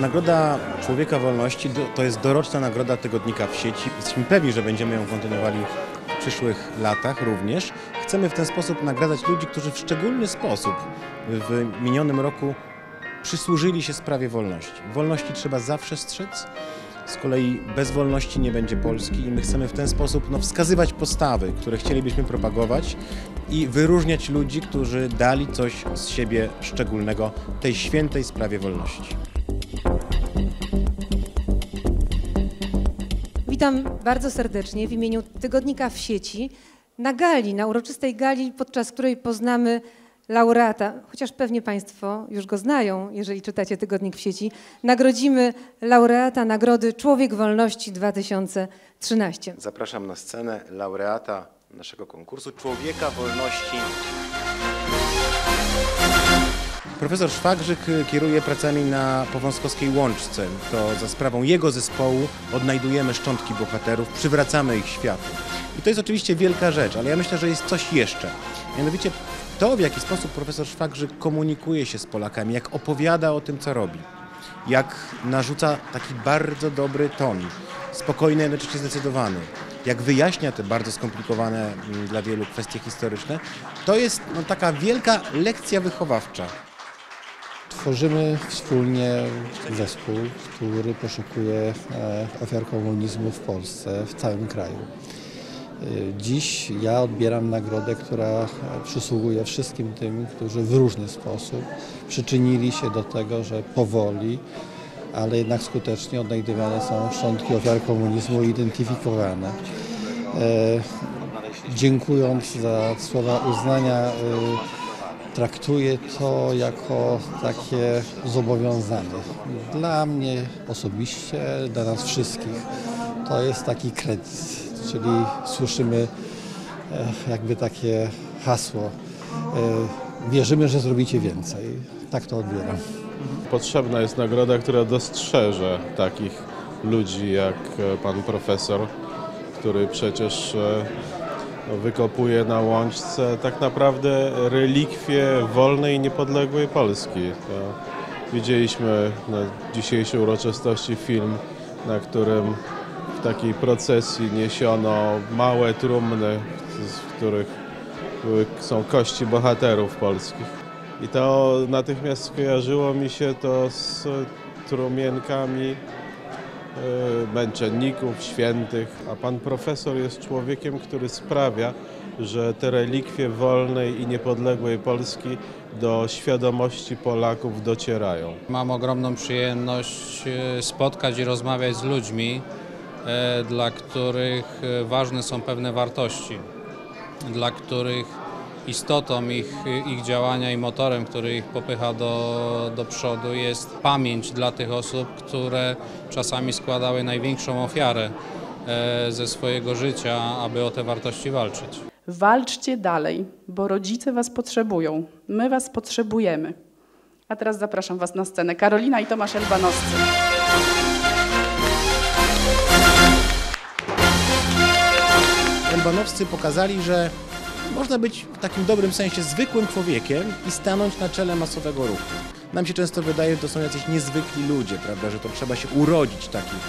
Nagroda Człowieka Wolności to jest doroczna nagroda Tygodnika w sieci. Jesteśmy pewni, że będziemy ją kontynuowali w przyszłych latach również. Chcemy w ten sposób nagradzać ludzi, którzy w szczególny sposób w minionym roku przysłużyli się sprawie wolności. Wolności trzeba zawsze strzec. Z kolei bez wolności nie będzie Polski i my chcemy w ten sposób no, wskazywać postawy, które chcielibyśmy propagować i wyróżniać ludzi, którzy dali coś z siebie szczególnego tej świętej sprawie wolności. Witam bardzo serdecznie w imieniu Tygodnika w sieci na gali, na uroczystej gali, podczas której poznamy laureata, chociaż pewnie Państwo już go znają, jeżeli czytacie Tygodnik w sieci, nagrodzimy laureata Nagrody Człowiek Wolności 2013. Zapraszam na scenę laureata naszego konkursu Człowieka Wolności. Profesor Szwagrzyk kieruje pracami na Powązkowskiej Łączce. To za sprawą jego zespołu odnajdujemy szczątki bohaterów, przywracamy ich światu. I to jest oczywiście wielka rzecz, ale ja myślę, że jest coś jeszcze. Mianowicie to, w jaki sposób profesor Szwagrzyk komunikuje się z Polakami, jak opowiada o tym, co robi, jak narzuca taki bardzo dobry ton, spokojny, jednocześnie zdecydowany, jak wyjaśnia te bardzo skomplikowane mm, dla wielu kwestie historyczne, to jest no, taka wielka lekcja wychowawcza. Tworzymy wspólnie zespół, który poszukuje e, ofiar komunizmu w Polsce, w całym kraju. E, Dziś ja odbieram nagrodę, która e, przysługuje wszystkim tym, którzy w różny sposób przyczynili się do tego, że powoli, ale jednak skutecznie odnajdywane są szczątki ofiar komunizmu identyfikowane. Dziękując za słowa uznania, traktuję to jako takie zobowiązanie. Dla mnie osobiście, dla nas wszystkich, to jest taki kredyt, czyli słyszymy e, jakby takie hasło. e, Wierzymy, że zrobicie więcej. Tak to odbieram. Potrzebna jest nagroda, która dostrzeże takich ludzi jak e, pan profesor, który przecież wykopuje na łączce tak naprawdę relikwie wolnej i niepodległej Polski. Widzieliśmy na dzisiejszej uroczystości film, na którym w takiej procesji niesiono małe trumny, w których są kości bohaterów polskich. I to natychmiast skojarzyło mi się to z trumienkami męczenników, świętych, a pan profesor jest człowiekiem, który sprawia, że te relikwie wolnej i niepodległej Polski do świadomości Polaków docierają. Mam ogromną przyjemność e, spotkać i rozmawiać z ludźmi, e, dla których ważne są pewne wartości, dla których istotą ich, ich działania i motorem, który ich popycha do, do przodu jest pamięć dla tych osób, które czasami składały największą ofiarę e, ze swojego życia, aby o te wartości walczyć. Walczcie dalej, bo rodzice Was potrzebują. My Was potrzebujemy. A teraz zapraszam Was na scenę. Karolina i Tomasz Elbanowscy. Elbanowscy pokazali, że można być w takim dobrym sensie zwykłym człowiekiem i stanąć na czele masowego ruchu. Nam się często wydaje, że to są jacyś niezwykli ludzie, prawda, że to trzeba się urodzić takich.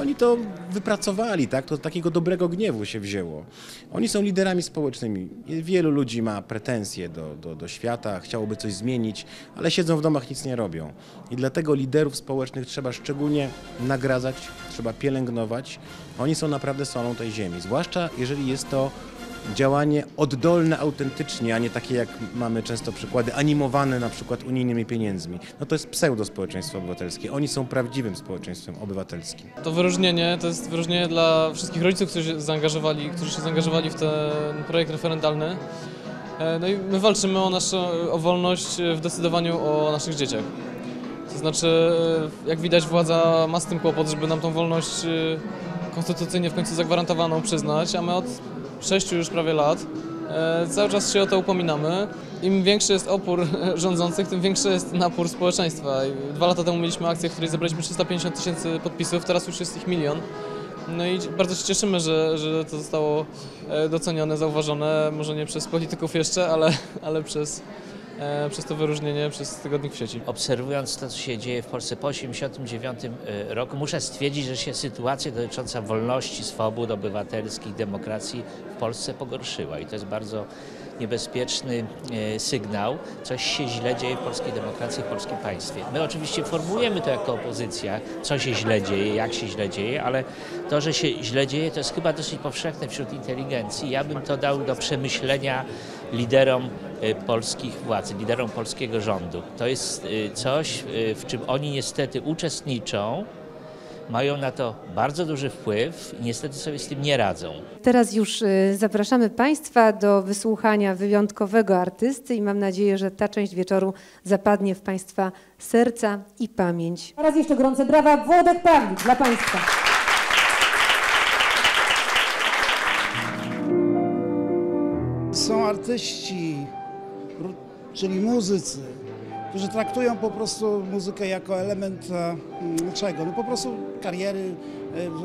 Oni to wypracowali, tak? To takiego dobrego gniewu się wzięło. Oni są liderami społecznymi. Wielu ludzi ma pretensje do, do, do świata, chciałoby coś zmienić, ale siedzą w domach, nic nie robią. I dlatego liderów społecznych trzeba szczególnie nagradzać, trzeba pielęgnować. Oni są naprawdę solą tej ziemi, zwłaszcza jeżeli jest to działanie oddolne autentycznie, a nie takie jak mamy często przykłady, animowane na przykład unijnymi pieniędzmi. No to jest pseudo społeczeństwo obywatelskie. Oni są prawdziwym społeczeństwem obywatelskim. To wyróżnienie to jest wyróżnienie dla wszystkich rodziców, którzy się zaangażowali, którzy się zaangażowali w ten projekt referendalny. E, No i my walczymy o naszą o wolność w decydowaniu o naszych dzieciach. To znaczy, e, jak widać, władza ma z tym kłopot, żeby nam tą wolność e, konstytucyjnie w końcu zagwarantowaną przyznać, a my od sześciu już prawie lat e, cały czas się o to upominamy. Im większy jest opór rządzących, tym większy jest napór społeczeństwa. Dwa lata temu mieliśmy akcję, w której zebraliśmy 350 tysięcy podpisów, teraz już jest ich milion. No i bardzo się cieszymy, że, że to zostało e, docenione, zauważone, może nie przez polityków jeszcze, ale, ale przez, przez to wyróżnienie, przez tygodnik w sieci. Obserwując to, co się dzieje w Polsce po 1989 roku, muszę stwierdzić, że się sytuacja dotycząca wolności, swobód obywatelskich, demokracji w Polsce pogorszyła i to jest bardzo niebezpieczny e, sygnał. Coś się źle dzieje w polskiej demokracji, w polskim państwie. My oczywiście formułujemy to jako opozycja, co się źle dzieje, jak się źle dzieje, ale to, że się źle dzieje, to jest chyba dosyć powszechne wśród inteligencji. Ja bym to dał do przemyślenia liderom e, polskich władz, liderom polskiego rządu. To jest e, coś, e, w czym oni niestety uczestniczą, mają na to bardzo duży wpływ i niestety sobie z tym nie radzą. Teraz już y, zapraszamy Państwa do wysłuchania wyjątkowego artysty i mam nadzieję, że ta część wieczoru zapadnie w Państwa serca i pamięć. Raz jeszcze gorące brawa, Włodek Pawlik dla Państwa. Są artyści, czyli muzycy, którzy traktują po prostu muzykę jako element e, mm, czego? No po prostu kariery,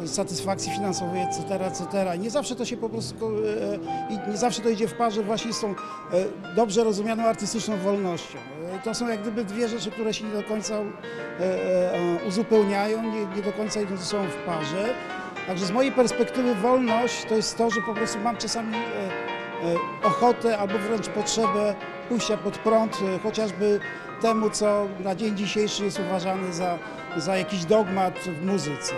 e, satysfakcji finansowej, etc., etc. I nie zawsze to się po prostu, e, nie zawsze to idzie w parze właśnie z tą dobrze rozumianą artystyczną wolnością. To są jak gdyby dwie rzeczy, które się nie do końca uzupełniają, nie, do końca idą ze sobą w parze. Także z mojej perspektywy wolność to jest to, że po prostu mam czasami ochotę albo wręcz potrzebę pójścia pod prąd, e, chociażby temu, co na dzień dzisiejszy jest uważane za, za jakiś dogmat w muzyce.